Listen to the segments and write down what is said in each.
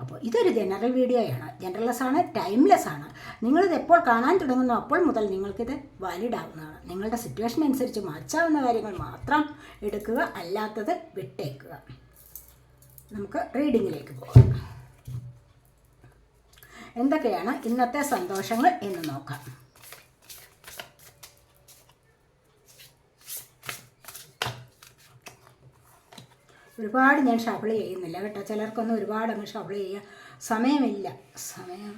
അപ്പോൾ ഇതൊരു ജനറൽ വീഡിയോയാണ് ജനറൽലെസ് ആണ് ടൈംലെസ് ആണ്. നിങ്ങളിത് എപ്പോൾ കാണാൻ തുടങ്ങുന്നു അപ്പോൾ മുതൽ നിങ്ങൾക്കിത് വാലിഡ് ആവുന്നതാണ്. നിങ്ങളുടെ സിറ്റുവേഷൻ അനുസരിച്ച് മാറ്റാവുന്ന കാര്യങ്ങൾ മാത്രം എടുക്കുക അല്ലാത്തത് വിട്ടേക്കുക. നമുക്ക് റീഡിങ്ങിലേക്ക് പോകാം. എന്തൊക്കെയാണ് ഇന്നത്തെ സന്തോഷങ്ങൾ എന്ന് നോക്കാം. ഒരുപാട് ഞാൻ ഷഫിൾ ചെയ്യുന്നില്ല കേട്ടോ. ചിലർക്കൊന്നും ഒരുപാട് അങ്ങ് ഷഫിൾ ചെയ്യാൻ സമയമില്ല. സമയം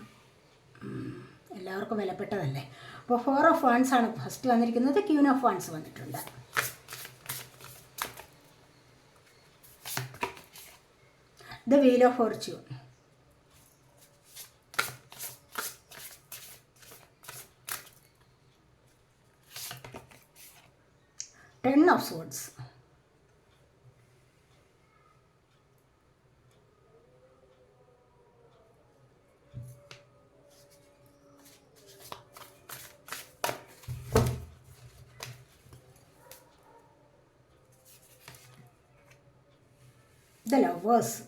എല്ലാവർക്കും വിലപ്പെട്ടതല്ലേ. അപ്പോൾ ഫോർ ഓഫ് വൺസ് ആണ് ഫസ്റ്റ് വന്നിരിക്കുന്നത്. ക്യൂൻ ഓഫ് വൺസ് വന്നിട്ടുണ്ട്. The wheel of fortune ten of swords the lovers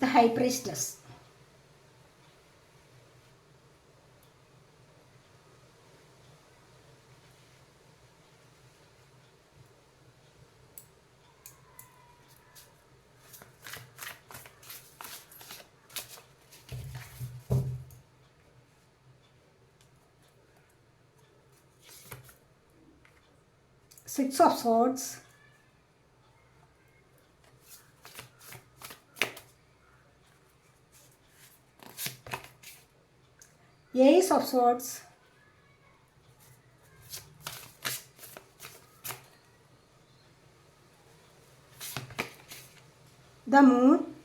the high priestess six of swords ace of swords the moon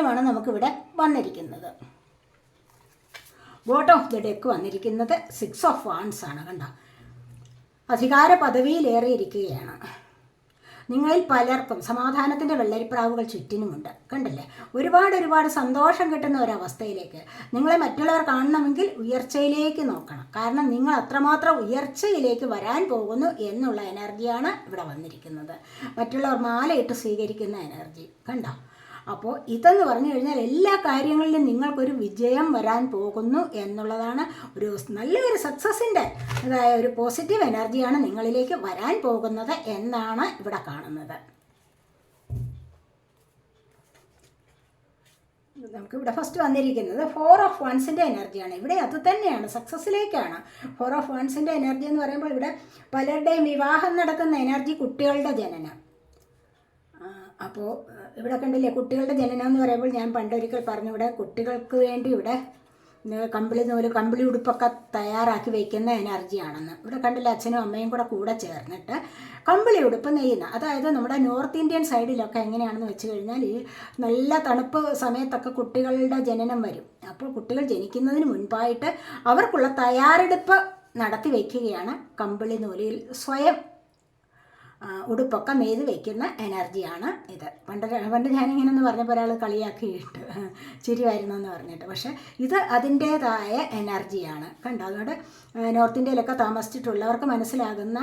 ഇത്രയുമാണ് നമുക്കിവിടെ വന്നിരിക്കുന്നത്. ബോട്ടം ഓഫ് ദ ഡെക്ക് വന്നിരിക്കുന്നത് six of wands ആണ് കണ്ട? അധികാര പദവിയിലേറിയിരിക്കുകയാണ് നിങ്ങളിൽ പലർക്കും സമാധാനത്തിന്റെ വെള്ളരിപ്രാവുകൾ ചുറ്റിനുമുണ്ട്. കണ്ടില്ലേ? ഒരുപാട് ഒരുപാട് സന്തോഷം കിട്ടുന്ന ഒരവസ്ഥയിലേക്ക് നിങ്ങളെ മറ്റുള്ളവർ കാണണമെങ്കിൽ ഉയർച്ചയിലേക്ക് നോക്കണം. കാരണം നിങ്ങൾ അത്രമാത്രം ഉയർച്ചയിലേക്ക് വരാൻ പോകുന്നു എന്നുള്ള എനർജിയാണ് ഇവിടെ വന്നിരിക്കുന്നത്. മറ്റുള്ളവർ മാലയിട്ട് സ്വീകരിക്കുന്ന എനർജി കണ്ടോ? അപ്പോൾ ഇതെന്ന് പറഞ്ഞു കഴിഞ്ഞാൽ എല്ലാ കാര്യങ്ങളിലും നിങ്ങൾക്കൊരു വിജയം വരാൻ പോകുന്നു എന്നുള്ളതാണ് ഒരു നല്ലൊരു സക്സസിന്റെ അതായത് ഒരു പോസിറ്റീവ് എനർജിയാണ് നിങ്ങളിലേക്ക് വരാൻ പോകുന്നത് എന്നാണ് ഇവിടെ കാണുന്നത്. നമുക്ക് ഇവിടെ ഫസ്റ്റ് വന്നിരിക്കുന്നത് ഫോർ ഓഫ് വൺസിന്റെ എനർജിയാണ് ഇവിടെ അത് തന്നെയാണ് സക്സസ്സിലേക്കാണ് ഫോർ ഓഫ് വൺസിന്റെ എനർജി എന്ന് പറയുമ്പോൾ ഇവിടെ പലരുടെയും വിവാഹം നടക്കുന്ന എനർജി കുട്ടികളുടെ ജനനം. അപ്പോൾ ഇവിടെ കണ്ടില്ലേ കുട്ടികളുടെ ജനനം എന്ന് പറയുമ്പോൾ ഞാൻ പണ്ടൊരിക്കൽ പറഞ്ഞു ഇവിടെ കുട്ടികൾക്ക് വേണ്ടി ഇവിടെ കമ്പിളി നൂൽ കമ്പിളി ഉടുപ്പൊക്കെ തയ്യാറാക്കി വയ്ക്കുന്ന എനർജിയാണെന്ന്. ഇവിടെ കണ്ടില്ലേ അച്ഛനും അമ്മയും കൂടെ കൂടെ ചേർന്നിട്ട് കമ്പിളി ഉടുപ്പ് നെയ്യുന്ന. അതായത് നമ്മുടെ നോർത്ത് ഇന്ത്യൻ സൈഡിലൊക്കെ എങ്ങനെയാണെന്ന് വെച്ച് കഴിഞ്ഞാൽ ഈ നല്ല തണുപ്പ് സമയത്തൊക്കെ കുട്ടികളുടെ ജനനം വരും. അപ്പോൾ കുട്ടികൾ ജനിക്കുന്നതിന് മുൻപായിട്ട് അവർക്കുള്ള തയ്യാറെടുപ്പ് നടത്തി വയ്ക്കുകയാണ് കമ്പിളി നൂലിൽ സ്വയം. ഉടുപ്പൊക്കെ മെയ്ത് വയ്ക്കുന്ന എനർജിയാണ് ഇത്. പണ്ട് പണ്ട് ഞാനിങ്ങനെ ഒന്ന് പറഞ്ഞപ്പോൾ ഒരാൾ കളിയാക്കിയിട്ട് ചിരിയായിരുന്നു എന്ന് പറഞ്ഞിട്ട്. പക്ഷേ ഇത് അതിന്റേതായ എനർജിയാണ്. കണ്ടോ? അതുകൊണ്ട് നോർത്ത് ഇന്ത്യയിലൊക്കെ താമസിച്ചിട്ടുള്ളവർക്ക് മനസ്സിലാകുന്ന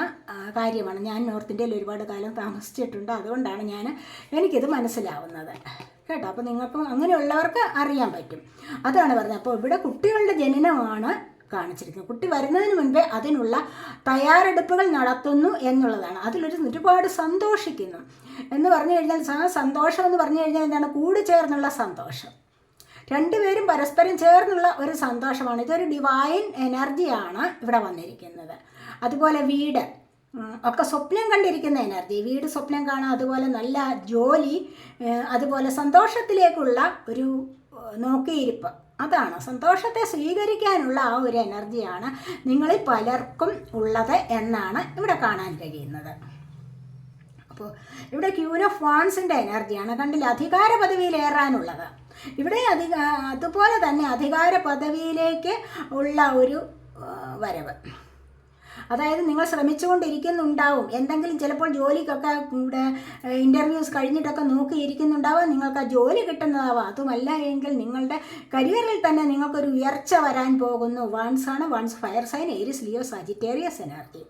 കാര്യമാണ്. ഞാൻ നോർത്ത് ഇന്ത്യയിൽ ഒരുപാട് കാലം താമസിച്ചിട്ടുണ്ട്. അതുകൊണ്ടാണ് ഞാൻ എനിക്കിത് മനസ്സിലാവുന്നത്. കേട്ടോ? അപ്പോൾ നിങ്ങൾക്കും അങ്ങനെയുള്ളവർക്ക് അറിയാൻ പറ്റും. അതാണ് പറഞ്ഞത്. അപ്പോൾ ഇവിടെ കുട്ടികളുടെ ജനനമാണ് കാണിച്ചിരിക്കുന്നത് കുട്ടി വരുന്നതിന് മുൻപേ അതിനുള്ള തയ്യാറെടുപ്പുകൾ നടത്തുന്നു എന്നുള്ളതാണ്. അതിലൊരു ഒരുപാട് സന്തോഷിക്കുന്നു. എന്ന് പറഞ്ഞു കഴിഞ്ഞാൽ സന്തോഷം എന്ന് പറഞ്ഞു കഴിഞ്ഞാൽ എന്താണ്? കൂടി ചേർന്നുള്ള സന്തോഷം. രണ്ടുപേരും പരസ്പരം ചേർന്നുള്ള ഒരു സന്തോഷമാണ്. ഇതൊരു ഡിവൈൻ എനർജിയാണ് ഇവിടെ വന്നിരിക്കുന്നത്. അതുപോലെ വീട്. ഒക്കെ സ്വപ്നം കണ്ടിരിക്കുന്ന എനർജി വീട് സ്വപ്നം കാണാം അതുപോലെ നല്ല ജോലി അതുപോലെ സന്തോഷത്തിലേക്കുള്ള ഒരു നോക്കിയിരിപ്പ്. അതാണ്. സന്തോഷത്തെ സ്വീകരിക്കാനുള്ള ആ ഒരു എനർജിയാണ് നിങ്ങളിൽ പലർക്കും ഉള്ളത് എന്നാണ് ഇവിടെ കാണാൻ കഴിയുന്നത്. അപ്പോൾ ഇവിടെ ക്യൂൻ ഓഫ് വാൺസിന്റെ എനർജിയാണ്. കണ്ടില്ല? അധികാര പദവിയിലേറാനുള്ളത്. ഇവിടെ അധിക അതുപോലെ തന്നെ അധികാര പദവിയിലേക്ക് ഉള്ള ഒരു വരവ്. അതായത് നിങ്ങൾ ശ്രമിച്ചുകൊണ്ടിരിക്കുന്നുണ്ടാവും. എന്തെങ്കിലും ചിലപ്പോൾ ജോലിക്കൊക്കെ ഇവിടെ ഇന്റർവ്യൂസ് കഴിഞ്ഞിട്ടൊക്കെ നോക്കിയിരിക്കുന്നുണ്ടാവാം. നിങ്ങൾക്ക് ആ ജോലി കിട്ടുന്നതാവാം. അതുമല്ല എങ്കിൽ നിങ്ങളുടെ കരിയറിൽ തന്നെ നിങ്ങൾക്കൊരു ഉയർച്ച വരാൻ പോകുന്നു. വൺസ് ആണ് wands fire sign Aries Leo Sagittarius energy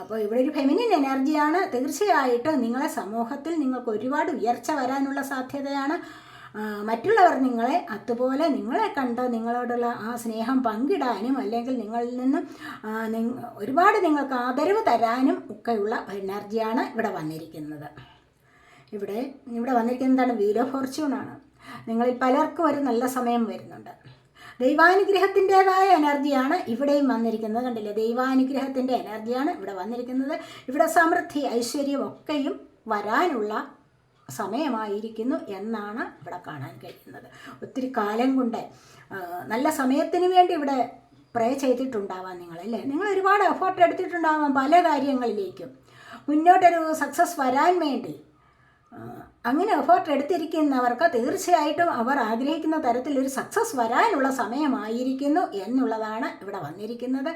അപ്പോൾ ഇവിടെ ഒരു ഫെമിനിൻ എനർജിയാണ് തീർച്ചയായിട്ടും നിങ്ങളെ സമൂഹത്തിൽ നിങ്ങൾക്ക് ഒരുപാട് ഉയർച്ച വരാനുള്ള സാധ്യതയാണ്. മറ്റുള്ളവർ നിങ്ങളെ അതുപോലെ നിങ്ങളെ കണ്ട് നിങ്ങളോടുള്ള ആ സ്നേഹം പങ്കിടാനും അല്ലെങ്കിൽ നിങ്ങളിൽ നിന്നും ഒരുപാട് നിങ്ങൾക്ക് ആദരവ് തരാനും ഒക്കെയുള്ള എനർജിയാണ് ഇവിടെ വന്നിരിക്കുന്നത്. ഇവിടെ ഇവിടെ വന്നിരിക്കുന്നതാണ് ഓഫ് ഫോർച്യൂണാണ് നിങ്ങളിൽ പലർക്കും ഒരു നല്ല സമയം വരുന്നുണ്ട്. ദൈവാനുഗ്രഹത്തിന്റെതായ എനർജിയാണ് ഇവിടെയും വന്നിരിക്കുന്നത്. കണ്ടില്ലേ? ദൈവാനുഗ്രഹത്തിന്റെ എനർജിയാണ് ഇവിടെ വന്നിരിക്കുന്നത്. ഇവിടെ സമൃദ്ധി ഐശ്വര്യം ഒക്കെയും വരാനുള്ള സമയമായിരിക്കുന്നു എന്നാണ് ഇവിടെ കാണാൻ കഴിയുന്നത്. ഒത്തിരി കാലം കൊണ്ട് നല്ല സമയത്തിന് വേണ്ടി ഇവിടെ പ്രേ ചെയ്തിട്ടുണ്ടാവാം നിങ്ങളല്ലേ? നിങ്ങൾ ഒരുപാട് എഫേർട്ട് എടുത്തിട്ടുണ്ടാവാം പല കാര്യങ്ങളിലേക്കും. മുന്നോട്ടൊരു സക്സസ് വരാൻ വേണ്ടി. അങ്ങനെ എഫേർട്ട് എടുത്തിരിക്കുന്നവർക്ക് തീർച്ചയായിട്ടും അവർ ആഗ്രഹിക്കുന്ന തരത്തിലൊരു സക്സസ് വരാനുള്ള സമയമായിരിക്കുന്നു എന്നുള്ളതാണ് ഇവിടെ വന്നിരിക്കുന്നത്.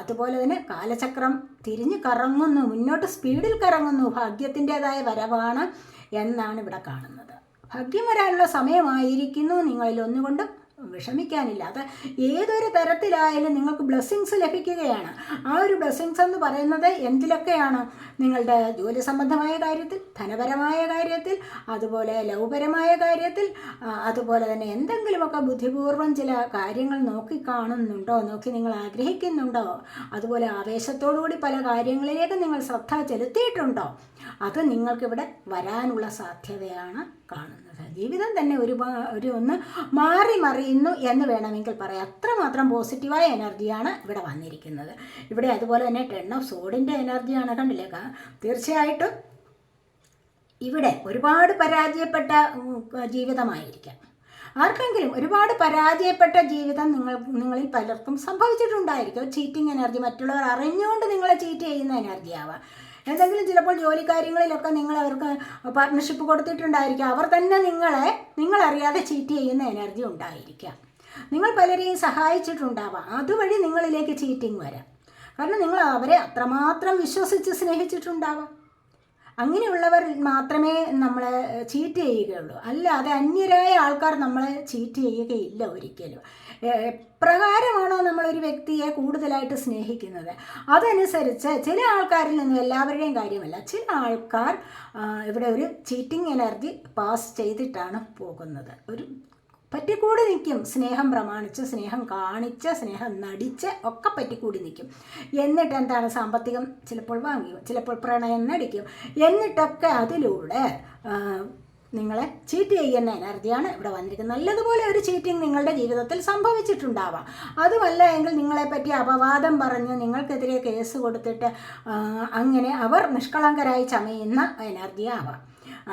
അതുപോലെ തന്നെ കാലചക്രം തിരിഞ്ഞ് കറങ്ങുന്നു മുന്നോട്ട് സ്പീഡിൽ കറങ്ങുന്നു ഭാഗ്യത്തിന്റെതായ വരവാണ്. എന്നാണ് ഇവിടെ കാണുന്നത്. ഭാഗ്യം വരാനുള്ള സമയമായിരിക്കുന്നു നിങ്ങളിൽ ഒന്നുകൊണ്ടും. വിഷമിക്കാനില്ല. അത് ഏതൊരു തരത്തിലായാലും നിങ്ങൾക്ക് ബ്ലെസ്സിങ്സ് ലഭിക്കുകയാണ്. ആ ഒരു ബ്ലെസ്സിങ്സ് എന്ന് പറയുന്നത് എന്തിലൊക്കെയാണ്? നിങ്ങളുടെ ജോലി സംബന്ധമായ കാര്യത്തിൽ ധനപരമായ കാര്യത്തിൽ അതുപോലെ ലൗപരമായ കാര്യത്തിൽ അതുപോലെ തന്നെ എന്തെങ്കിലുമൊക്കെ ബുദ്ധിപൂർവം ചില കാര്യങ്ങൾ നോക്കി കാണുന്നുണ്ടോ? നോക്കി നിങ്ങൾ ആഗ്രഹിക്കുന്നുണ്ടോ? അതുപോലെ ആവേശത്തോടുകൂടി പല കാര്യങ്ങളിലേക്ക് നിങ്ങൾ ശ്രദ്ധ ചെലുത്തിയിട്ടുണ്ടോ? അത് നിങ്ങൾക്കിവിടെ വരാനുള്ള സാധ്യതയാണ് കാണുന്നത്. ജീവിതം തന്നെ ഒരു ഒരു ഒന്ന് മാറി മറിയുന്നു എന്ന് വേണമെങ്കിൽ പറയാം. അത്രമാത്രം പോസിറ്റീവായ എനർജിയാണ് ഇവിടെ വന്നിരിക്കുന്നത്. ഇവിടെ അതുപോലെ തന്നെ ടെൺ ഓഫ് സോഡിന്റെ എനർജിയാണ് കണ്ടില്ലേ? തീർച്ചയായിട്ടും ഇവിടെ ഒരുപാട് പരാജയപ്പെട്ട ജീവിതമായിരിക്കാം. ആർക്കെങ്കിലും ഒരുപാട് പരാജയപ്പെട്ട ജീവിതം നിങ്ങൾ നിങ്ങളിൽ പലർക്കും സംഭവിച്ചിട്ടുണ്ടായിരിക്കും. ചീറ്റിംഗ് എനർജി മറ്റുള്ളവർ അറിഞ്ഞുകൊണ്ട് നിങ്ങളെ ചീറ്റ് ചെയ്യുന്ന എനർജി എന്തെങ്കിലും ചിലപ്പോൾ ജോലി കാര്യങ്ങളിലൊക്കെ നിങ്ങൾ അവർക്ക് പാർട്ട്ണർഷിപ്പ് കൊടുത്തിട്ടുണ്ടായിരിക്കാം. അവർ തന്നെ നിങ്ങളെ നിങ്ങളറിയാതെ ചീറ്റ് ചെയ്യുന്ന എനർജി ഉണ്ടായിരിക്കാം. നിങ്ങൾ പലരെയും സഹായിച്ചിട്ടുണ്ടാവാം. അതുവഴി നിങ്ങളിലേക്ക് ചീറ്റിംഗ് വരാം. കാരണം നിങ്ങൾ അവരെ അത്രമാത്രം വിശ്വസിച്ച് സ്നേഹിച്ചിട്ടുണ്ടാവാം. അങ്ങനെയുള്ളവർ മാത്രമേ നമ്മളെ ചീറ്റ് ചെയ്യുകയുള്ളൂ. അല്ലാതെ അന്യരായ ആൾക്കാർ നമ്മളെ ചീറ്റ് ചെയ്യുകയില്ല ഒരിക്കലും. പ്രകാരമാണോ നമ്മളൊരു വ്യക്തിയെ കൂടുതലായിട്ട് സ്നേഹിക്കുന്നത്? അതനുസരിച്ച് ചില ആൾക്കാരിൽ നിന്നും എല്ലാവരുടെയും കാര്യമല്ല ചില ആൾക്കാർ ഇവിടെ ഒരു ചീറ്റിംഗ് എനർജി പാസ് ചെയ്തിട്ടാണ് പോകുന്നത്. ഒരു പറ്റിക്കൂടി നിൽക്കും. സ്നേഹം പ്രമാണിച്ച് സ്നേഹം കാണിച്ച് സ്നേഹം നടിച്ച് ഒക്കെ പറ്റിക്കൂടി നിൽക്കും. എന്നിട്ട് എന്താണ് സാമ്പത്തികം? ചിലപ്പോൾ വാങ്ങിക്കും ചിലപ്പോൾ പ്രണയം നടിക്കും. എന്നിട്ടൊക്കെ അതിലൂടെ നിങ്ങളെ ചീറ്റ് ചെയ്യുന്ന എനർജിയാണ് ഇവിടെ വന്നിരിക്കുന്നത്. നല്ലതുപോലെ ഒരു ചീറ്റിംഗ് നിങ്ങളുടെ ജീവിതത്തിൽ സംഭവിച്ചിട്ടുണ്ടാവാം. അതുമല്ല എങ്കിൽ നിങ്ങളെപ്പറ്റി അപവാദം പറഞ്ഞ് നിങ്ങൾക്കെതിരെ കേസ് കൊടുത്തിട്ട് അങ്ങനെ അവർ നിഷ്കളങ്കരായി ചമയുന്ന എനർജി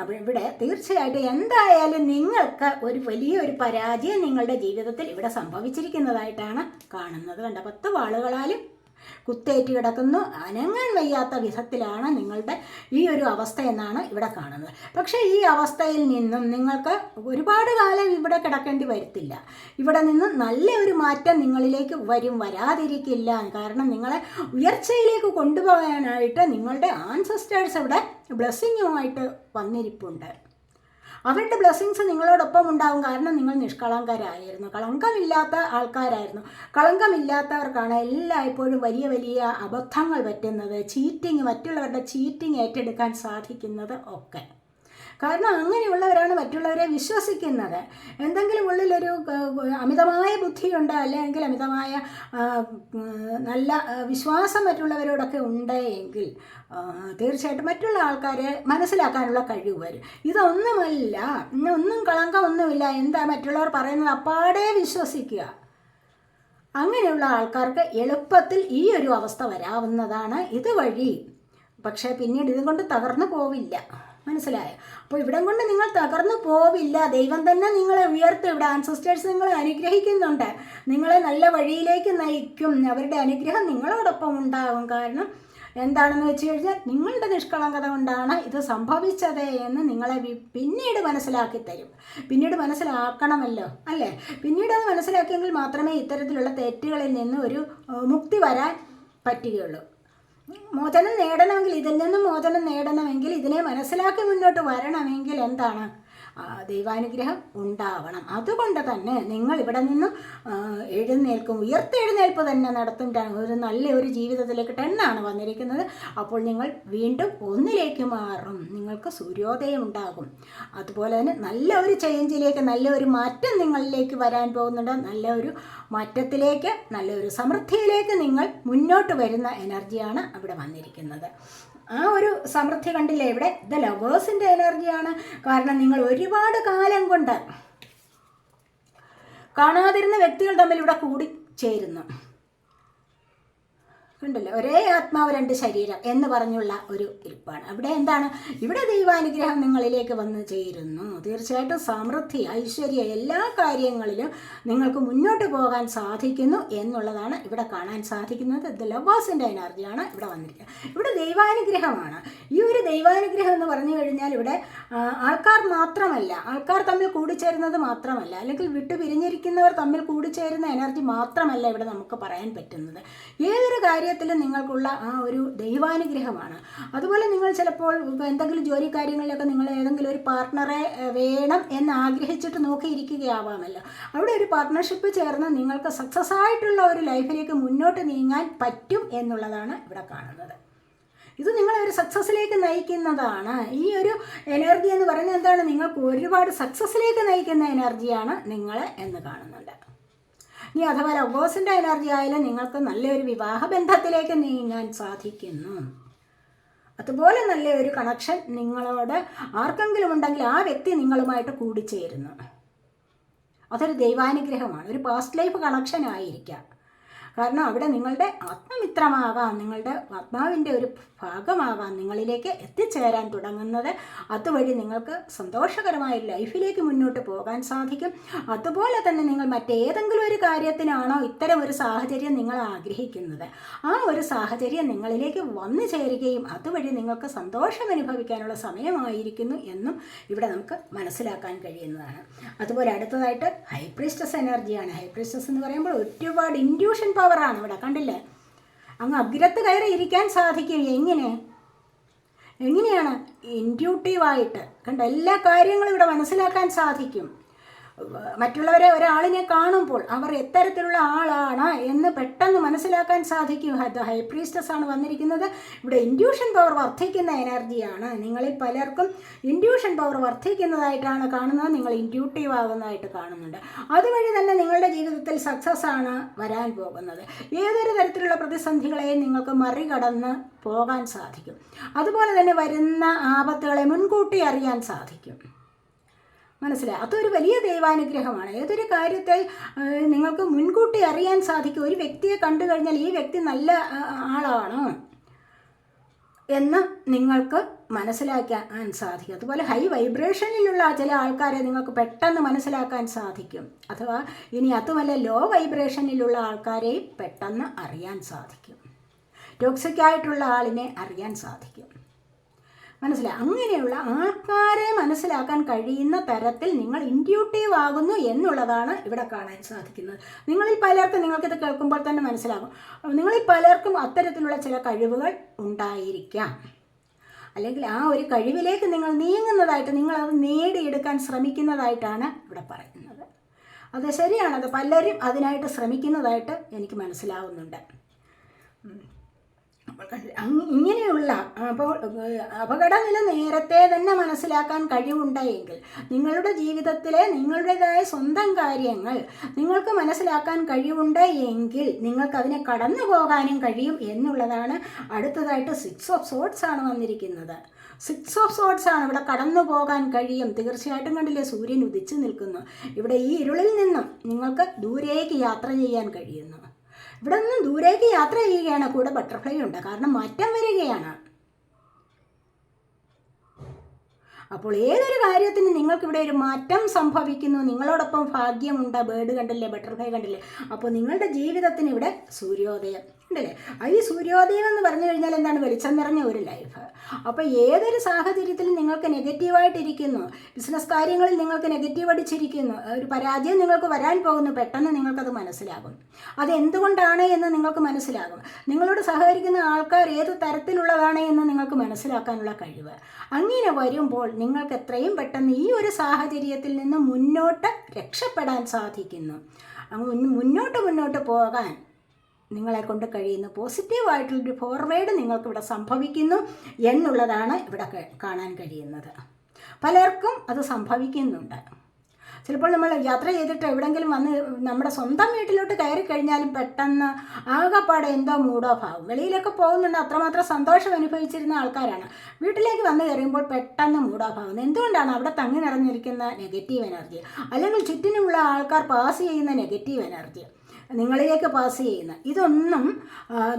അപ്പോൾ ഇവിടെ തീർച്ചയായിട്ടും എന്തായാലും നിങ്ങൾക്ക് ഒരു വലിയൊരു പരാജയം നിങ്ങളുടെ ജീവിതത്തിൽ ഇവിടെ സംഭവിച്ചിരിക്കുന്നതായിട്ടാണ് കാണുന്നത്. കണ്ട? പത്ത് വാളുകളാലും കുത്തേറ്റ് കിടക്കുന്നു. അനങ്ങാൻ വയ്യാത്ത വിധത്തിലാണ് നിങ്ങളുടെ ഈ ഒരു അവസ്ഥ എന്നാണ് ഇവിടെ കാണുന്നത്. പക്ഷേ ഈ അവസ്ഥയിൽ നിന്നും നിങ്ങൾക്ക് ഒരുപാട് കാലം ഇവിടെ കിടക്കേണ്ടി വരത്തില്ല. ഇവിടെ നിന്ന് നല്ല ഒരു മാറ്റം നിങ്ങളിലേക്ക് വരും വരാതിരിക്കില്ല. കാരണം നിങ്ങളെ ഉയർച്ചയിലേക്ക് കൊണ്ടുപോകാനായിട്ട് നിങ്ങളുടെ ആൻസസ്റ്റേഴ്സ് ഇവിടെ ബ്ലെസ്സിങ്ങുമായിട്ട് വന്നിരിപ്പുണ്ട്. അവരുടെ ബ്ലെസ്സിങ്സ് നിങ്ങളോടൊപ്പം ഉണ്ടാവും. കാരണം നിങ്ങൾ നിഷ്കളങ്കരായിരുന്നു. കളങ്കമില്ലാത്ത ആൾക്കാരായിരുന്നു. കളങ്കമില്ലാത്തവർക്കാണ് എല്ലായ്പ്പോഴും വലിയ വലിയ അബദ്ധങ്ങൾ പറ്റുന്നത് ചീറ്റിങ് മറ്റുള്ളവരുടെ ചീറ്റിങ് ഏറ്റെടുക്കാൻ സാധിക്കുന്നത് ഒക്കെ. കാരണം അങ്ങനെയുള്ളവരാണ് മറ്റുള്ളവരെ വിശ്വസിക്കുന്നത്. എന്തെങ്കിലും ഉള്ളിലൊരു അമിതമായ ബുദ്ധിയുണ്ട് അല്ലെങ്കിൽ അമിതമായ നല്ല വിശ്വാസം മറ്റുള്ളവരോടൊക്കെ ഉണ്ട് എങ്കിൽ തീർച്ചയായിട്ടും മറ്റുള്ള ആൾക്കാരെ മനസ്സിലാക്കാനുള്ള കഴിവ് വരും. ഇതൊന്നുമല്ല ഒന്നും കളങ്കമൊന്നുമില്ല. എന്താ മറ്റുള്ളവർ പറയുന്നത്? അപ്പാടെ വിശ്വസിക്കുക. അങ്ങനെയുള്ള ആൾക്കാർക്ക് എളുപ്പത്തിൽ ഈ ഒരു അവസ്ഥ വരാവുന്നതാണ് ഇതുവഴി. പക്ഷേ പിന്നീട് ഇതുകൊണ്ട് തകർന്നു പോവില്ല. മനസ്സിലായോ? അപ്പോൾ ഇവിടം കൊണ്ട് നിങ്ങൾ തകർന്നു പോവില്ല. ദൈവം തന്നെ നിങ്ങളെ ഉയർത്തും. ഇവിടെ ആൻസിസ്റ്റേഴ്സ് നിങ്ങളെ അനുഗ്രഹിക്കുന്നുണ്ട്. നിങ്ങളെ നല്ല വഴിയിലേക്ക് നയിക്കും. അവരുടെ അനുഗ്രഹം നിങ്ങളോടൊപ്പം ഉണ്ടാകും കാരണം എന്താണെന്ന് വെച്ച് കഴിഞ്ഞാൽ നിങ്ങളുടെ നിഷ്കളങ്കത കൊണ്ടാണ് ഇത് സംഭവിച്ചത് എന്ന് നിങ്ങളെ പിന്നീട് മനസ്സിലാക്കി തരും. പിന്നീട് മനസ്സിലാക്കണമല്ലോ അല്ലേ? പിന്നീട് അത് മനസ്സിലാക്കിയെങ്കിൽ മാത്രമേ ഇത്തരത്തിലുള്ള തെറ്റുകളിൽ നിന്ന് ഒരു മുക്തി വരാൻ പറ്റുകയുള്ളൂ. മോചനം നേടണമെങ്കിൽ ഇതിൽ നിന്നും മോചനം നേടണമെങ്കിൽ ഇതിനെ മനസ്സിലാക്കി മുന്നോട്ട് വരണമെങ്കിൽ എന്താണ്? ദൈവാനുഗ്രഹം ഉണ്ടാവണം. അതുകൊണ്ട് തന്നെ നിങ്ങൾ ഇവിടെ നിന്നും എഴുന്നേൽക്കും. ഉയർത്തെഴുന്നേൽപ്പ് തന്നെ നടത്തും. ഒരു നല്ല ഒരു ജീവിതത്തിലേക്ക് ടെണ്ണാണ് വന്നിരിക്കുന്നത്. അപ്പോൾ നിങ്ങൾ വീണ്ടും ഒന്നിലേക്ക് മാറും. നിങ്ങൾക്ക് സൂര്യോദയം ഉണ്ടാകും. അതുപോലെ തന്നെ നല്ല ഒരു ചേഞ്ചിലേക്ക് നല്ല ഒരു മാറ്റം നിങ്ങളിലേക്ക് വരാൻ പോകുന്നുണ്ട്. നല്ല ഒരു മാറ്റത്തിലേക്ക് നല്ലൊരു സമൃദ്ധിയിലേക്ക് നിങ്ങൾ മുന്നോട്ട് വരുന്ന എനർജിയാണ് അവിടെ വന്നിരിക്കുന്നത്. ആ ഒരു സമൃദ്ധി കണ്ടില്ലേ ഇവിടെ? ദ ലവേഴ്സിന്റെ എനർജിയാണ് കാരണം നിങ്ങൾ ഒരുപാട് കാലം കൊണ്ട് കാണാതിരുന്ന വ്യക്തികൾ തമ്മിൽ ഇവിടെ കൂടി ചേരുന്നു ഉണ്ടല്ലോ. ഒരേ ആത്മാവ് രണ്ട് ശരീരം എന്ന് പറഞ്ഞുള്ള ഒരു ഇരിപ്പാണ്. അവിടെ എന്താണ്? ഇവിടെ ദൈവാനുഗ്രഹം നിങ്ങളിലേക്ക് വന്ന് ചേരുന്നു. തീർച്ചയായിട്ടും സമൃദ്ധി ഐശ്വര്യം എല്ലാ കാര്യങ്ങളിലും നിങ്ങൾക്ക് മുന്നോട്ട് പോകാൻ സാധിക്കുന്നു എന്നുള്ളതാണ് ഇവിടെ കാണാൻ സാധിക്കുന്നത്. ദ ലവേഴ്സിന്റെ എനർജിയാണ് ഇവിടെ വന്നിരിക്കുന്നത്. ഇവിടെ ദൈവാനുഗ്രഹമാണ്. ഈ ഒരു ദൈവാനുഗ്രഹം എന്ന് പറഞ്ഞു കഴിഞ്ഞാൽ ഇവിടെ ആൾക്കാർ മാത്രമല്ല ആൾക്കാർ തമ്മിൽ കൂടിച്ചേരുന്നത് മാത്രമല്ല അല്ലെങ്കിൽ വിട്ടു പിരിഞ്ഞിരിക്കുന്നവർ തമ്മിൽ കൂടിച്ചേരുന്ന എനർജി മാത്രമല്ല ഇവിടെ നമുക്ക് പറയാൻ പറ്റുന്നത്. ഏതൊരു കാര്യത്തിലും നിങ്ങൾക്കുള്ള ആ ഒരു ദൈവാനുഗ്രഹമാണ്. അതുപോലെ നിങ്ങൾ ചിലപ്പോൾ എന്തെങ്കിലും ജോലി കാര്യങ്ങളിലൊക്കെ നിങ്ങൾ ഏതെങ്കിലും ഒരു പാർട്ണറെ വേണം എന്ന് ആഗ്രഹിച്ചിട്ട് നോക്കിയിരിക്കുകയാവാമല്ലോ. അവിടെ ഒരു പാർട്ണർഷിപ്പ് ചേർന്ന് നിങ്ങൾക്ക് സക്സസ് ആയിട്ടുള്ള ഒരു ലൈഫിലേക്ക് മുന്നോട്ട് നീങ്ങാൻ പറ്റും എന്നുള്ളതാണ് ഇവിടെ കാണുന്നത്. ഇത് നിങ്ങളെ ഒരു സക്സസ്സിലേക്ക് നയിക്കുന്നതാണ്. ഈ ഒരു എനർജി എന്ന് പറയുന്നത് എന്താണ്? നിങ്ങൾക്ക് ഒരുപാട് സക്സസ്സിലേക്ക് നയിക്കുന്ന എനർജിയാണ് നിങ്ങൾ എന്ന് കാണുന്നുണ്ട്. ഇനി അഥവാ ലവോസിന്റെ എനർജി ആയാലും നിങ്ങൾക്ക് നല്ലൊരു വിവാഹ ബന്ധത്തിലേക്ക് നീങ്ങാൻ സാധിക്കുന്നു. അതുപോലെ നല്ല ഒരു കണക്ഷൻ നിങ്ങളോട് ആർക്കെങ്കിലും ഉണ്ടെങ്കിൽ ആ വ്യക്തി നിങ്ങളുമായിട്ട് കൂടിച്ചേരുന്നു. അതൊരു ദൈവാനുഗ്രഹമാണ്. ഒരു പാസ്റ്റ് ലൈഫ് കണക്ഷൻ ആയിരിക്കാം. കാരണം അവിടെ നിങ്ങളുടെ ആത്മമിത്രമാകാം നിങ്ങളുടെ ആത്മാവിന്റെ ഒരു ഭാഗമാകാം നിങ്ങളിലേക്ക് എത്തിച്ചേരാൻ തുടങ്ങുന്നത് അതുവഴി നിങ്ങൾക്ക് സന്തോഷകരമായ ലൈഫിലേക്ക് മുന്നോട്ട് പോകാൻ സാധിക്കും. അതുപോലെ തന്നെ നിങ്ങൾ മറ്റേതെങ്കിലും ഒരു കാര്യത്തിനാണോ ഇത്തരം ഒരു സാഹചര്യം നിങ്ങൾ ആഗ്രഹിക്കുന്നത്. ആ ഒരു സാഹചര്യം നിങ്ങളിലേക്ക് വന്നു ചേരുകയും അതുവഴി നിങ്ങൾക്ക് സന്തോഷം അനുഭവിക്കാനുള്ള സമയമായിരിക്കുന്നു എന്നും ഇവിടെ നമുക്ക് മനസ്സിലാക്കാൻ കഴിയുന്നതാണ്. അതുപോലെ അടുത്തതായിട്ട് ഹൈപ്രിസ്റ്റസ് എനർജിയാണ് ഹൈപ്രിസ്റ്റസ് എന്ന് പറയുമ്പോൾ ഒരുപാട് ഇൻഡ്യൂഷൻ പവറാണ് ഇവിടെ കണ്ടില്ലേ? അങ്ങ് അഗ്രത്ത് കയറി ഇരിക്കാൻ സാധിക്കും. എങ്ങനെ? എങ്ങനെയാണ്? ഇൻഡ്യൂട്ടീവായിട്ട് കണ്ട? എല്ലാ കാര്യങ്ങളും ഇവിടെ മനസ്സിലാക്കാൻ സാധിക്കും. മറ്റുള്ളവരെ ഒരാളിനെ കാണുമ്പോൾ അവർ എത്തരത്തിലുള്ള ആളാണ് എന്ന് പെട്ടെന്ന് മനസ്സിലാക്കാൻ സാധിക്കും. അത് ഹൈപ്രീസ്റ്റസ് ആണ് വന്നിരിക്കുന്നത്. ഇവിടെ ഇൻഡ്യൂഷൻ പവർ വർദ്ധിക്കുന്ന എനർജിയാണ് നിങ്ങളിൽ പലർക്കും ഇൻഡ്യൂഷൻ പവർ വർദ്ധിക്കുന്നതായിട്ടാണ് കാണുന്നത്. നിങ്ങൾ ഇൻഡ്യൂട്ടീവ് ആകുന്നതായിട്ട് കാണുന്നുണ്ട്. അതുവഴി തന്നെ നിങ്ങളുടെ ജീവിതത്തിൽ സക്സസ് ആണ് വരാൻ പോകുന്നത്. ഏതൊരു തരത്തിലുള്ള പ്രതിസന്ധികളെയും നിങ്ങൾക്ക് മറികടന്ന് പോകാൻ സാധിക്കും. അതുപോലെ തന്നെ വരുന്ന ആപത്തുകളെ മുൻകൂട്ടി അറിയാൻ സാധിക്കും. മനസ്സിലായി. അതൊരു വലിയ ദൈവാനുഗ്രഹമാണ്. ഏതൊരു കാര്യത്തെ നിങ്ങൾക്ക് മുൻകൂട്ടി അറിയാൻ സാധിക്കും. ഒരു വ്യക്തിയെ കണ്ടു കഴിഞ്ഞാൽ ഈ വ്യക്തി നല്ല ആളാണ് എന്ന് നിങ്ങൾക്ക് മനസ്സിലാക്കാൻ സാധിക്കും. അതുപോലെ ഹൈ വൈബ്രേഷനിലുള്ള ചില ആൾക്കാരെ നിങ്ങൾക്ക് പെട്ടെന്ന് മനസ്സിലാക്കാൻ സാധിക്കും. അഥവാ ഇനി അതുമല്ല ലോ വൈബ്രേഷനിലുള്ള ആൾക്കാരെയും പെട്ടെന്ന് അറിയാൻ സാധിക്കും. ടോക്സിക് ആളിനെ അറിയാൻ സാധിക്കും. മനസ്സിലായി? അങ്ങനെയുള്ള ആൾക്കാരെ മനസ്സിലാക്കാൻ കഴിയുന്ന തരത്തിൽ നിങ്ങൾ ഇൻഡ്യൂട്ടീവ് ആകുന്നു എന്നുള്ളതാണ് ഇവിടെ കാണാൻ സാധിക്കുന്നത്. നിങ്ങളിൽ പലർക്കും നിങ്ങൾക്കിത് കേൾക്കുമ്പോൾ തന്നെ മനസ്സിലാകും. നിങ്ങളിൽ പലർക്കും അത്തരത്തിലുള്ള ചില കഴിവുകൾ ഉണ്ടായിരിക്കാം. അല്ലെങ്കിൽ ആ ഒരു കഴിവിലേക്ക് നിങ്ങൾ നീങ്ങുന്നതായിട്ട് നിങ്ങൾ അത് നേടിയെടുക്കാൻ ശ്രമിക്കുന്നതായിട്ടാണ് ഇവിടെ പറയുന്നത്. അത് ശരിയാണ്. അത് പലരും അതിനായിട്ട് ശ്രമിക്കുന്നതായിട്ട് എനിക്ക് മനസ്സിലാവുന്നുണ്ട്. ഇങ്ങനെയുള്ള അപ്പോൾ അപകടനില നേരത്തെ തന്നെ മനസ്സിലാക്കാൻ കഴിവുണ്ടായെങ്കിൽ നിങ്ങളുടെ ജീവിതത്തിലെ നിങ്ങളുടേതായ സ്വന്തം കാര്യങ്ങൾ നിങ്ങൾക്ക് മനസ്സിലാക്കാൻ കഴിവുണ്ട് എങ്കിൽ നിങ്ങൾക്ക് അതിനെ കടന്നു പോകാനും കഴിയും എന്നുള്ളതാണ് അടുത്തതായിട്ട് സിക്സ് ഓഫ് സോട്ട്സ് ആണ് വന്നിരിക്കുന്നത്. സിക്സ് ഓഫ് സോട്ട്സ് ആണ് ഇവിടെ കടന്നു പോകാൻ കഴിയും. തീർച്ചയായിട്ടും കണ്ടില്ലേ സൂര്യൻ ഉദിച്ചു നിൽക്കുന്നു. ഇവിടെ ഈ ഇരുളിൽ നിന്നും നിങ്ങൾക്ക് ദൂരേക്ക് യാത്ര ചെയ്യാൻ കഴിയുന്നു. ഇവിടെ നിന്നും ദൂരേക്ക് യാത്ര ചെയ്യുകയാണ്. കൂടെ ബട്ടർഫ്ലൈ ഉണ്ട്. കാരണം മാറ്റം വരികയാണ്. അപ്പോൾ ഏതൊരു കാര്യത്തിന് നിങ്ങൾക്കിവിടെ ഒരു മാറ്റം സംഭവിക്കുന്നു. നിങ്ങളോടൊപ്പം ഭാഗ്യമുണ്ട്. ബേർഡ് കണ്ടില്ലേ? ബട്ടർഫ്ലൈ കണ്ടില്ലേ? അപ്പോൾ നിങ്ങളുടെ ജീവിതത്തിന് ഇവിടെ സൂര്യോദയം. ഉണ്ടല്ലേ? ഈ സൂര്യോദയം എന്ന് പറഞ്ഞു കഴിഞ്ഞാൽ എന്താണ്? വെളിച്ചം നിറഞ്ഞ ഒരു ലൈഫ് അപ്പോൾ ഏതൊരു സാഹചര്യത്തിലും നിങ്ങൾക്ക് നെഗറ്റീവായിട്ടിരിക്കുന്നു ബിസിനസ് കാര്യങ്ങളിൽ നിങ്ങൾക്ക് നെഗറ്റീവ് അടിച്ചിരിക്കുന്നു. ഒരു പരാജയം നിങ്ങൾക്ക് വരാൻ പോകുന്നു. പെട്ടെന്ന് നിങ്ങൾക്കത് മനസ്സിലാകും. അത് എന്തുകൊണ്ടാണ് എന്ന് നിങ്ങൾക്ക് മനസ്സിലാകും. നിങ്ങളോട് സഹകരിക്കുന്ന ആൾക്കാർ ഏത് തരത്തിലുള്ളതാണ് എന്ന് നിങ്ങൾക്ക് മനസ്സിലാക്കാനുള്ള കഴിവ്. അങ്ങനെ വരുമ്പോൾ നിങ്ങൾക്ക് എത്രയും പെട്ടെന്ന് ഈ ഒരു സാഹചര്യത്തിൽ നിന്ന് മുന്നോട്ട് രക്ഷപ്പെടാൻ സാധിക്കുന്നു. മുന്നോട്ട് മുന്നോട്ട് പോകാൻ നിങ്ങളെ കൊണ്ട് കഴിയുന്നു പോസിറ്റീവായിട്ടുള്ളൊരു ഫോർവേഡ് നിങ്ങൾക്കിവിടെ സംഭവിക്കുന്നു എന്നുള്ളതാണ് ഇവിടെ കാണാൻ കഴിയുന്നത്. പലർക്കും അത് സംഭവിക്കുന്നുണ്ട്. ചിലപ്പോൾ നമ്മൾ യാത്ര ചെയ്തിട്ട് എവിടെങ്കിലും വന്ന് നമ്മുടെ സ്വന്തം വീട്ടിലോട്ട് കയറി കഴിഞ്ഞാലും പെട്ടെന്ന് ആകെപ്പാടെ എന്തോ മൂഡ് ഓഫ് ആവും. വെളിയിലൊക്കെ പോകുന്നുണ്ട് അത്രമാത്രം സന്തോഷം അനുഭവിച്ചിരുന്ന ആൾക്കാരാണ്. വീട്ടിലേക്ക് വന്ന് കയറിയുമ്പോൾ പെട്ടെന്ന് മൂഡ് ഓഫ് ആവുന്നത് എന്തുകൊണ്ടാണ് അവിടെ തങ്ങി നിറഞ്ഞിരിക്കുന്ന നെഗറ്റീവ് എനർജി അല്ലെങ്കിൽ ചുറ്റിനുമുള്ള ആൾക്കാർ പാസ് ചെയ്യുന്ന നെഗറ്റീവ് എനർജി നിങ്ങളിലേക്ക് പാസ് ചെയ്യുന്ന. ഇതൊന്നും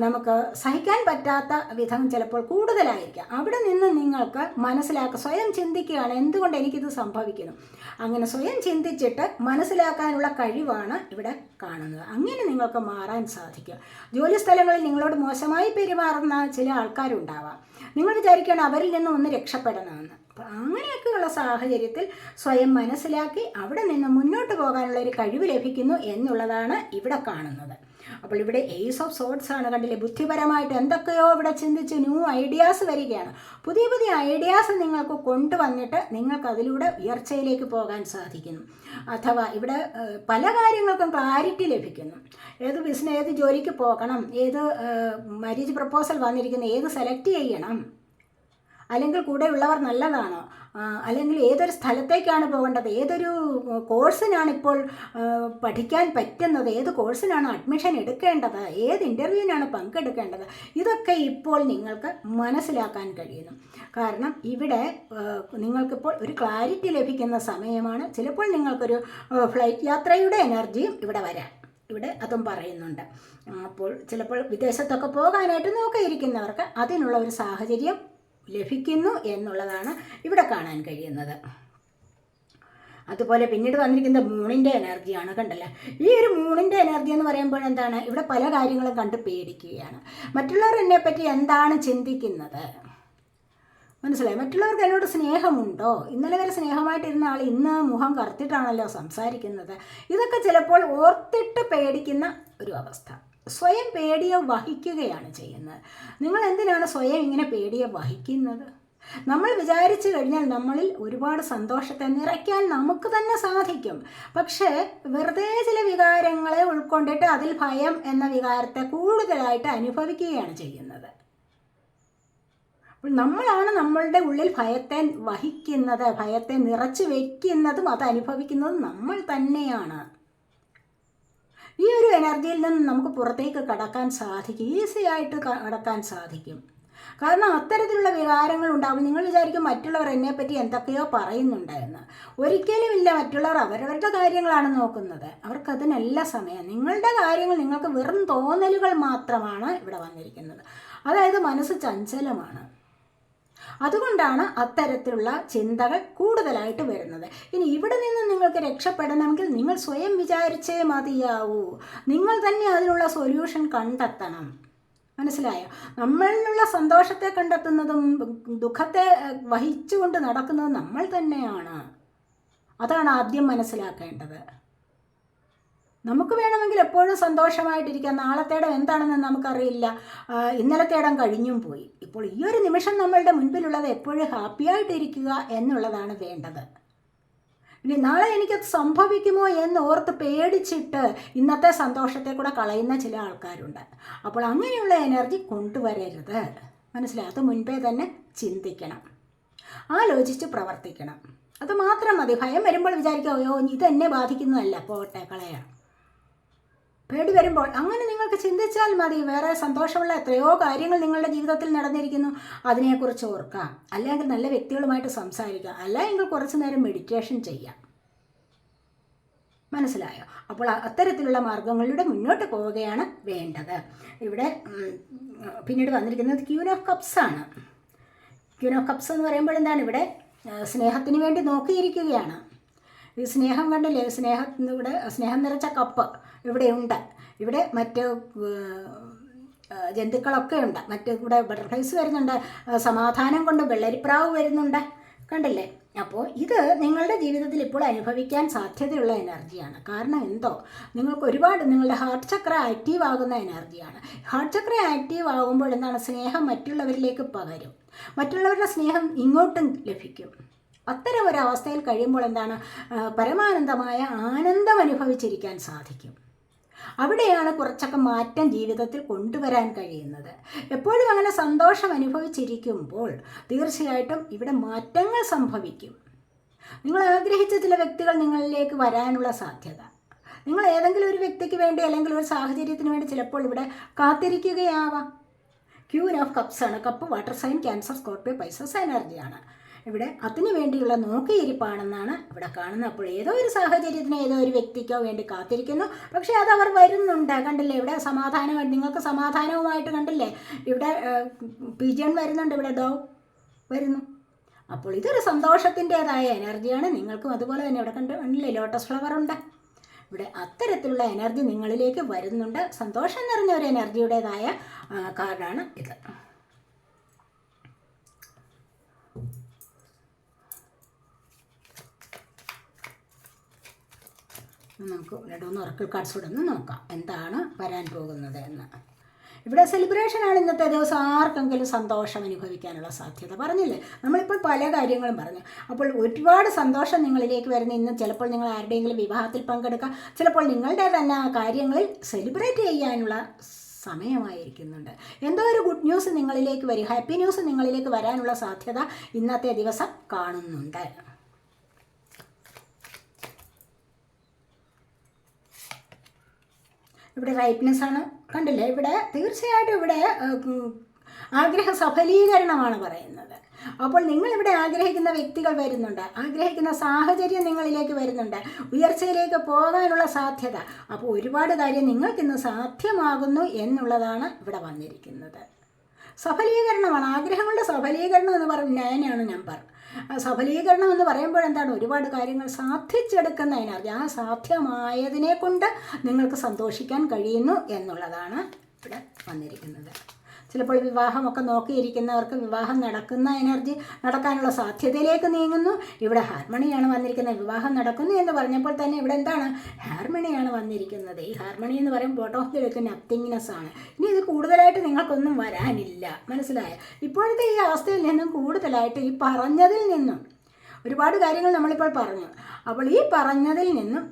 നമുക്ക് സഹിക്കാൻ പറ്റാത്ത വിധം ചിലപ്പോൾ കൂടുതലായിരിക്കാം. അവിടെ നിന്ന് നിങ്ങൾക്ക് മനസ്സിലാക്കുക സ്വയം ചിന്തിക്കുകയാണ് എന്തുകൊണ്ട് എനിക്കിത് സംഭവിക്കുന്നു. അങ്ങനെ സ്വയം ചിന്തിച്ചിട്ട് മനസ്സിലാക്കാനുള്ള കഴിവാണ് ഇവിടെ കാണുന്നത്. അങ്ങനെ നിങ്ങൾക്ക് മാറാൻ സാധിക്കും. ജോലി സ്ഥലങ്ങളിൽ നിങ്ങളോട് മോശമായി പെരുമാറുന്ന ചില ആൾക്കാരുണ്ടാവാം. നിങ്ങൾ വിചാരിക്കുകയാണ് അവരിൽ നിന്ന് ഒന്ന് രക്ഷപ്പെടണമെന്ന്. അപ്പം അങ്ങനെയൊക്കെയുള്ള സാഹചര്യത്തിൽ സ്വയം മനസ്സിലാക്കി അവിടെ നിന്ന് മുന്നോട്ട് പോകാനുള്ള ഒരു കഴിവ് ലഭിക്കുന്നു എന്നുള്ളതാണ് ഇവിടെ കാണുന്നത്. അപ്പോൾ ഇവിടെ എയ്സ് ഓഫ് സോട്ട്സ് ആണ് കണ്ടില്ലേ? ബുദ്ധിപരമായിട്ട് എന്തൊക്കെയോ ഇവിടെ ചിന്തിച്ച് ന്യൂ ഐഡിയാസ് വരികയാണ്. പുതിയ പുതിയ ഐഡിയാസ് നിങ്ങൾക്ക് കൊണ്ടുവന്നിട്ട് നിങ്ങൾക്ക് അതിലൂടെ ഉയർച്ചയിലേക്ക് പോകാൻ സാധിക്കുന്നു. അഥവാ ഇവിടെ പല കാര്യങ്ങൾക്കും ക്ലാരിറ്റി ലഭിക്കുന്നു. ഏത് ബിസിനസ് ഏത് ജോലിക്ക് പോകണം ഏത് മാരേജ് പ്രപ്പോസൽ വന്നിരിക്കുന്നു ഏത് സെലക്ട് ചെയ്യണം അല്ലെങ്കിൽ കൂടെയുള്ളവർ നല്ലതാണോ? അല്ലെങ്കിൽ ഏതൊരു സ്ഥലത്തേക്കാണ് പോകേണ്ടത്? ഏതൊരു കോഴ്സിനാണ് ഇപ്പോൾ പഠിക്കാൻ പറ്റുന്നത്? ഏത് കോഴ്സിനാണ് അഡ്മിഷൻ എടുക്കേണ്ടത്? ഏത് ഇന്റർവ്യൂവിനാണ് പങ്കെടുക്കേണ്ടത്? ഇതൊക്കെ ഇപ്പോൾ നിങ്ങൾക്ക് മനസ്സിലാക്കാൻ കഴിയുന്നു. കാരണം ഇവിടെ നിങ്ങൾക്കിപ്പോൾ ഒരു ക്ലാരിറ്റി ലഭിക്കുന്ന സമയമാണ്. ചിലപ്പോൾ നിങ്ങൾക്കൊരു ഫ്ലൈറ്റ് യാത്രയുടെ എനർജിയും ഇവിടെ വരാം. ഇവിടെ അതും പറയുന്നുണ്ട്. അപ്പോൾ ചിലപ്പോൾ വിദേശത്തൊക്കെ പോകാനായിട്ട് നോക്കിയിരിക്കുന്നവർക്ക് അതിനുള്ള ഒരു സാഹചര്യം ലഭിക്കുന്നു എന്നുള്ളതാണ് ഇവിടെ കാണാൻ കഴിയുന്നത്. അതുപോലെ പിന്നീട് വന്നിരിക്കുന്ന മൂണിന്റെ എനർജിയാണ് കണ്ടല്ലേ? ഈ ഒരു മൂണിന്റെ എനർജി എന്ന് പറയുമ്പോൾ എന്താണ്? ഇവിടെ പല കാര്യങ്ങളും കണ്ട് പേടിക്കുകയാണ്. മറ്റുള്ളവർ എന്നെ പറ്റി എന്താണ് ചിന്തിക്കുന്നത്? മനസ്സിലായി? മറ്റുള്ളവർക്ക് എന്നോട് സ്നേഹമുണ്ടോ? ഇന്നലെ വരെ സ്നേഹമായിട്ടിരുന്ന ആൾ ഇന്ന് മുഖം കറുത്തിട്ടാണല്ലോ സംസാരിക്കുന്നത്. ഇതൊക്കെ ചിലപ്പോൾ ഓർത്തിട്ട് പേടിക്കുന്ന ഒരു അവസ്ഥ. സ്വയം പേടിയെ വഹിക്കുകയാണ് ചെയ്യുന്നത്. നിങ്ങൾ എന്തിനാണ് സ്വയം ഇങ്ങനെ പേടിയെ വഹിക്കുന്നത്? നമ്മൾ വിചാരിച്ചു കഴിഞ്ഞാൽ നമ്മളിൽ ഒരുപാട് സന്തോഷത്തെ നിറയ്ക്കാൻ നമുക്ക് തന്നെ സാധിക്കും. പക്ഷേ വെറുതെ ചില വികാരങ്ങളെ ഉൾക്കൊണ്ടിട്ട് അതിൽ ഭയം എന്ന വികാരത്തെ കൂടുതലായിട്ട് അനുഭവിക്കുകയാണ് ചെയ്യുന്നത്. നമ്മളാണ് നമ്മളുടെ ഉള്ളിൽ ഭയത്തെ വഹിക്കുന്നത് ഭയത്തെ നിറച്ചു വയ്ക്കുന്നതും അത് അനുഭവിക്കുന്നതും നമ്മൾ തന്നെയാണ്. ഈ ഒരു എനർജിയിൽ നിന്ന് നമുക്ക് പുറത്തേക്ക് കടക്കാൻ സാധിക്കും. ഈസി ആയിട്ട് കടക്കാൻ സാധിക്കും. കാരണം അത്തരത്തിലുള്ള വികാരങ്ങൾ ഉണ്ടാകും നിങ്ങൾ വിചാരിക്കും മറ്റുള്ളവർ എന്നെപ്പറ്റി എന്തൊക്കെയോ പറയുന്നുണ്ടായിരുന്നു ഒരിക്കലും ഒരിക്കലുമില്ല മറ്റുള്ളവർ അവരവരുടെ കാര്യങ്ങളാണ് നോക്കുന്നത്. അവർക്കതിനല്ല സമയം. നിങ്ങളുടെ കാര്യങ്ങൾ നിങ്ങൾക്ക് വെറും തോന്നലുകൾ മാത്രമാണ് ഇവിടെ വന്നിരിക്കുന്നത്. അതായത് മനസ്സ് ചഞ്ചലമാണ്. അതുകൊണ്ടാണ് അത്തരത്തിലുള്ള ചിന്തകൾ കൂടുതലായിട്ട് വരുന്നത്. ഇനി ഇവിടെ നിന്ന് നിങ്ങൾക്ക് രക്ഷപ്പെടണമെങ്കിൽ നിങ്ങൾ സ്വയം വിചാരിച്ചേ മതിയാവൂ. നിങ്ങൾ തന്നെ അതിനുള്ള സൊല്യൂഷൻ കണ്ടെത്തണം. മനസ്സിലായോ? നമ്മളിലുള്ള സന്തോഷത്തെ കണ്ടെത്തുന്നതും ദുഃഖത്തെ വഹിച്ചുകൊണ്ട് നടക്കുന്നതും നമ്മൾ തന്നെയാണ്. അതാണ് ആദ്യം മനസ്സിലാക്കേണ്ടത്. നമുക്ക് വേണമെങ്കിൽ എപ്പോഴും സന്തോഷമായിട്ടിരിക്കാം. നാളത്തേടം എന്താണെന്ന് നമുക്കറിയില്ല. ഇന്നലത്തേടം കഴിഞ്ഞും പോയി. ഇപ്പോൾ ഈ ഒരു നിമിഷം നമ്മളുടെ മുൻപിലുള്ളത് എപ്പോഴും ഹാപ്പിയായിട്ടിരിക്കുക എന്നുള്ളതാണ് വേണ്ടത്. ഇനി നാളെ എനിക്കത് സംഭവിക്കുമോ എന്ന് ഓർത്ത് പേടിച്ചിട്ട് ഇന്നത്തെ സന്തോഷത്തെ കൂടെ കളയുന്ന ചില ആൾക്കാരുണ്ട്. അപ്പോൾ അങ്ങനെയുള്ള എനർജി കൊണ്ടുവരരുത്. മനസ്സിലായി അത് മുൻപേ തന്നെ ചിന്തിക്കണം. ആലോചിച്ച് പ്രവർത്തിക്കണം. അത് മാത്രം മതി. ഭയം വരുമ്പോൾ വിചാരിക്കുക അയ്യോ ഇതെന്നെ ബാധിക്കുന്നതല്ല. പോട്ടെ കളയാം. പേടി വരുമ്പോൾ അങ്ങനെ നിങ്ങൾക്ക് ചിന്തിച്ചാൽ മതി. വേറെ സന്തോഷമുള്ള എത്രയോ കാര്യങ്ങൾ നിങ്ങളുടെ ജീവിതത്തിൽ നടന്നിരിക്കുന്നു. അതിനെക്കുറിച്ച് ഓർക്കുക. അല്ലെങ്കിൽ നല്ല വ്യക്തികളുമായിട്ട് സംസാരിക്കുക. അല്ലെങ്കിൽ കുറച്ച് നേരം മെഡിറ്റേഷൻ ചെയ്യാം മനസ്സിലായോ? അപ്പോൾ അത്തരത്തിലുള്ള മാർഗങ്ങളിലൂടെ മുന്നോട്ട് പോവുകയാണ് വേണ്ടത്. ഇവിടെ പിന്നീട് വന്നിരിക്കുന്നത് ക്യൂൻ ഓഫ് കപ്സ് ആണ്. ക്യൂൻ ഓഫ് കപ്സ് എന്ന് പറയുമ്പോൾ എന്താണ്? ഇവിടെ സ്നേഹത്തിന് വേണ്ടി നോക്കിയിരിക്കുകയാണ്. ഈ സ്നേഹം കണ്ടില്ലേ? സ്നേഹത്തിന്റെ ഇവിടെ സ്നേഹം നിറച്ച കപ്പ് ഇവിടെയുണ്ട്. ഇവിടെ മറ്റ് ജന്തുക്കളൊക്കെ ഉണ്ട്. മറ്റ് ഇവിടെ ബട്ടർഫ്ലൈസ് വരുന്നുണ്ട്. സമാധാനം കൊണ്ട് വെള്ളരിപ്രാവ് വരുന്നുണ്ട്. കണ്ടില്ലേ? അപ്പോൾ ഇത് നിങ്ങളുടെ ജീവിതത്തിൽ ഇപ്പോൾ അനുഭവിക്കാൻ സാധ്യതയുള്ള എനർജിയാണ്. കാരണം എന്തോ? നിങ്ങൾക്ക് ഒരുപാട് നിങ്ങളുടെ ഹാർട്ട് ചക്ര ആക്റ്റീവ് ആകുന്ന എനർജിയാണ്. ഹാർട്ട് ചക്ര ആക്റ്റീവ് ആകുമ്പോൾ എന്താണ്? സ്നേഹം മറ്റുള്ളവരിലേക്ക് പകരും. മറ്റുള്ളവരുടെ സ്നേഹം ഇങ്ങോട്ടും ലഭിക്കും. അത്തരം ഒരു അവസ്ഥയിൽ കഴിയുമ്പോൾ എന്താണ്? പരമാനന്ദമായ ആനന്ദം അനുഭവിച്ചിരിക്കാൻ സാധിക്കും. അവിടെയാണ് കുറച്ചൊക്കെ മാറ്റം ജീവിതത്തിൽ കൊണ്ടുവരാൻ കഴിയുന്നത്. എപ്പോഴും അങ്ങനെ സന്തോഷം അനുഭവിച്ചിരിക്കുമ്പോൾ തീർച്ചയായിട്ടും ഇവിടെ മാറ്റങ്ങൾ സംഭവിക്കും. നിങ്ങൾ ആഗ്രഹിച്ച ചില വ്യക്തികൾ നിങ്ങളിലേക്ക് വരാനുള്ള സാധ്യത. നിങ്ങൾ ഏതെങ്കിലും ഒരു വ്യക്തിക്ക് വേണ്ടി അല്ലെങ്കിൽ ഒരു സാഹചര്യത്തിന് വേണ്ടി ചിലപ്പോൾ ഇവിടെ കാത്തിരിക്കുകയാവാം. ക്യൂൻ ഓഫ് കപ്സ് ആണ്. Cup water sign Cancer Scorpio Pisces എനർജിയാണ് ഇവിടെ അതിനു വേണ്ടിയുള്ള നോക്കിയിരിപ്പാണെന്നാണ് ഇവിടെ കാണുന്നത്. അപ്പോൾ ഏതോ ഒരു സാഹചര്യത്തിന് ഏതോ ഒരു വ്യക്തിക്കോ വേണ്ടി കാത്തിരിക്കുന്നു. പക്ഷേ അത് അവർ വരുന്നുണ്ട്. കണ്ടില്ലേ? ഇവിടെ സമാധാനമായിട്ട് നിങ്ങൾക്ക് സമാധാനവുമായിട്ട് കണ്ടില്ലേ? ഇവിടെ പിജൺ വരുന്നുണ്ട്. ഇവിടെ ഡോ വരുന്നു. അപ്പോൾ ഇതൊരു സന്തോഷത്തിന്റെതായ എനർജിയാണ്. നിങ്ങൾക്കും അതുപോലെ തന്നെ ഇവിടെ കണ്ട് കണ്ടില്ലേ? ലോട്ടസ് ഫ്ലവർ ഉണ്ട്. ഇവിടെ അത്തരത്തിലുള്ള എനർജി നിങ്ങളിലേക്ക് വരുന്നുണ്ട്. സന്തോഷം നിറഞ്ഞ ഒരു എനർജിയുടേതായ കാർഡാണ് ഇത്. നമുക്ക് കാർഡ്സ് കൂടെ ഒന്ന് നോക്കാം. എന്താണ് വരാൻ പോകുന്നത് എന്ന്. ഇവിടെ സെലിബ്രേഷനാണ് ഇന്നത്തെ ദിവസം. ആർക്കെങ്കിലും സന്തോഷം അനുഭവിക്കാനുള്ള സാധ്യത പറഞ്ഞില്ലേ? നമ്മളിപ്പോൾ പല കാര്യങ്ങളും പറഞ്ഞു. അപ്പോൾ ഒരുപാട് സന്തോഷം നിങ്ങളിലേക്ക് വരുന്ന. ഇന്ന് ചിലപ്പോൾ നിങ്ങൾ ആരുടെയെങ്കിലും വിവാഹത്തിൽ പങ്കെടുക്കുക ചിലപ്പോൾ നിങ്ങളുടെ തന്നെ ആ കാര്യങ്ങളിൽ സെലിബ്രേറ്റ് ചെയ്യാനുള്ള സമയമായിരിക്കുന്നുണ്ട്. എന്തോ ഒരു ഗുഡ് ന്യൂസ് നിങ്ങളിലേക്ക് വരും. ഹാപ്പി ന്യൂസ് നിങ്ങളിലേക്ക് വരാനുള്ള സാധ്യത ഇന്നത്തെ ദിവസം കാണുന്നുണ്ട്. ഇവിടെ റൈറ്റ്നെസ് ആണ് കണ്ടില്ലേ? ഇവിടെ തീർച്ചയായിട്ടും ഇവിടെ ആഗ്രഹ സഫലീകരണമാണ് പറയുന്നത്. അപ്പോൾ നിങ്ങൾ ഇവിടെ ആഗ്രഹിക്കുന്ന വ്യക്തികൾ വരുന്നുണ്ട്. ആഗ്രഹിക്കുന്ന സാഹചര്യം നിങ്ങളിലേക്ക് വരുന്നുണ്ട്. ഉയർച്ചയിലേക്ക് പോകാനുള്ള സാധ്യത. അപ്പോൾ ഒരുപാട് കാര്യം നിങ്ങൾക്കിന്ന് സാധ്യമാകുന്നു എന്നുള്ളതാണ് ഇവിടെ വന്നിരിക്കുന്നത്. സഫലീകരണമാണ്. ആഗ്രഹങ്ങളുടെ സഫലീകരണം എന്ന് പറഞ്ഞ ഞാനാണ് നമ്പർ സഫലീകരണം എന്ന് പറയുമ്പോൾ എന്താണ് ഒരുപാട് കാര്യങ്ങൾ സാധിച്ചെടുക്കുന്ന എനർജി ആ സാധ്യമായതിനെ കൊണ്ട് നിങ്ങൾക്ക് സന്തോഷിക്കാൻ കഴിയുന്നു എന്നുള്ളതാണ് ഇവിടെ വന്നിരിക്കുന്നത്. ചിലപ്പോൾ വിവാഹമൊക്കെ നോക്കിയിരിക്കുന്നവർക്ക് വിവാഹം നടക്കുന്ന എനർജി നടക്കാനുള്ള സാധ്യതയിലേക്ക് നീങ്ങുന്നു. ഇവിടെ ഹാർമണിയാണ് വന്നിരിക്കുന്നത്. വിവാഹം നടക്കുന്നു എന്ന് പറഞ്ഞപ്പോൾ തന്നെ ഇവിടെ എന്താണ്? ഹാർമണിയാണ് വന്നിരിക്കുന്നത്. ഈ ഹാർമണി എന്ന് പറയുമ്പോൾ ബോട്ട് ഓഫ് ദി നത്തിങ്നെസ് ആണ്. ഇനി ഇത് കൂടുതലായിട്ട് നിങ്ങൾക്കൊന്നും വരാനില്ല. മനസ്സിലായ? ഇപ്പോഴത്തെ ഈ അവസ്ഥയിൽ നിന്നും കൂടുതലായിട്ട് ഈ പറഞ്ഞതിൽ നിന്നും ഒരുപാട് കാര്യങ്ങൾ നമ്മളിപ്പോൾ പറഞ്ഞു. അപ്പോൾ ഈ പറഞ്ഞതിൽ നിന്നും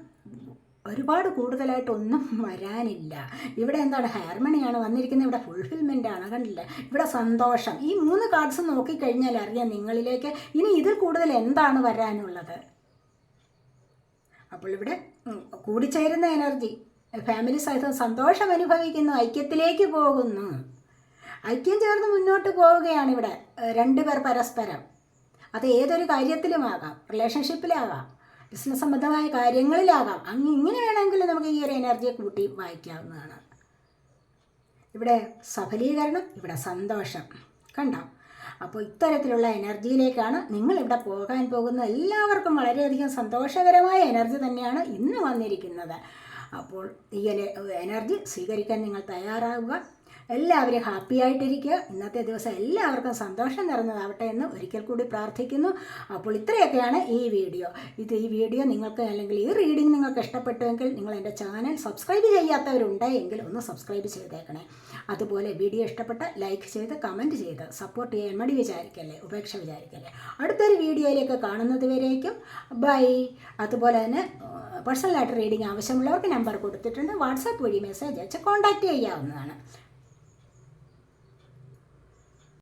ഒരുപാട് കൂടുതലായിട്ടൊന്നും വരാനില്ല. ഇവിടെ എന്താണ്? ഹാർമണിയാണ് വന്നിരിക്കുന്നത്. ഇവിടെ ഫുൾഫിൽമെന്റ് ആണ്. കണ്ടില്ല? ഇവിടെ സന്തോഷം. ഈ മൂന്ന് കാർഡ്സ് നോക്കിക്കഴിഞ്ഞാൽ അറിയാം നിങ്ങളിലേക്ക് ഇനി ഇതിൽ കൂടുതൽ എന്താണ് വരാനുള്ളത്. അപ്പോൾ ഇവിടെ കൂടിച്ചേരുന്ന എനർജി ഫാമിലി സഹിതം സന്തോഷം അനുഭവിക്കുന്നു. ഐക്യത്തിലേക്ക് പോകുന്നു. ഐക്യം ചേർന്ന് മുന്നോട്ട് പോവുകയാണ് ഇവിടെ രണ്ടുപേർ പരസ്പരം. അത് ഏതൊരു കാര്യത്തിലുമാകാം? റിലേഷൻഷിപ്പിലാകാം ബിസിനസ് സംബന്ധമായ കാര്യങ്ങളിലാകാം. അങ്ങ് ഇങ്ങനെ വേണമെങ്കിൽ നമുക്ക് ഈ ഒരു എനർജിയെ കൂട്ടി വായിക്കാവുന്നതാണ്. ഇവിടെ സഫലീകരണം ഇവിടെ സന്തോഷം. കണ്ടോ? അപ്പോൾ ഇത്തരത്തിലുള്ള എനർജിയിലേക്കാണ് നിങ്ങൾ ഇവിടെ പോകാൻ പോകുന്ന എല്ലാവർക്കും വളരെയധികം സന്തോഷകരമായ എനർജി തന്നെയാണ് ഇന്ന് വന്നിരിക്കുന്നത്. അപ്പോൾ ഈ എനർജി സ്വീകരിക്കാൻ നിങ്ങൾ തയ്യാറാവുക. എല്ലാവരും ഹാപ്പി ആയിട്ടിരിക്കുക. ഇന്നത്തെ ദിവസം എല്ലാവർക്കും സന്തോഷം നിറഞ്ഞതാവട്ടെ എന്ന് ഒരിക്കൽ കൂടി പ്രാർത്ഥിക്കുന്നു. അപ്പോൾ ഇത്രയൊക്കെയാണ് ഈ വീഡിയോ. ഇത് ഈ വീഡിയോ നിങ്ങൾക്ക് അല്ലെങ്കിൽ ഈ റീഡിംഗ് നിങ്ങൾക്ക് ഇഷ്ടപ്പെട്ടുവെങ്കിൽ നിങ്ങൾ എന്റെ ചാനൽ സബ്സ്ക്രൈബ് ചെയ്യാത്തവരുണ്ടെങ്കിൽ ഒന്ന് സബ്സ്ക്രൈബ് ചെയ്തേക്കണേ. അതുപോലെ വീഡിയോ ഇഷ്ടപ്പെട്ട ലൈക്ക് ചെയ്ത് കമന്റ് ചെയ്ത് സപ്പോർട്ട് ചെയ്യാൻ മടി വിചാരിക്കല്ലേ ഉപേക്ഷ വിചാരിക്കല്ലേ. അടുത്തൊരു വീഡിയോയിലേക്ക് കാണുന്നത് വരേക്കും. ബൈ അതുപോലെ തന്നെ പേഴ്സണലായിട്ട് റീഡിംഗ് ആവശ്യമുള്ളവർക്ക് നമ്പർ കൊടുത്തിട്ടുണ്ട്. വാട്സാപ്പ് വഴി മെസ്സേജ് അയച്ച് കോൺടാക്റ്റ് ചെയ്യാവുന്നതാണ്.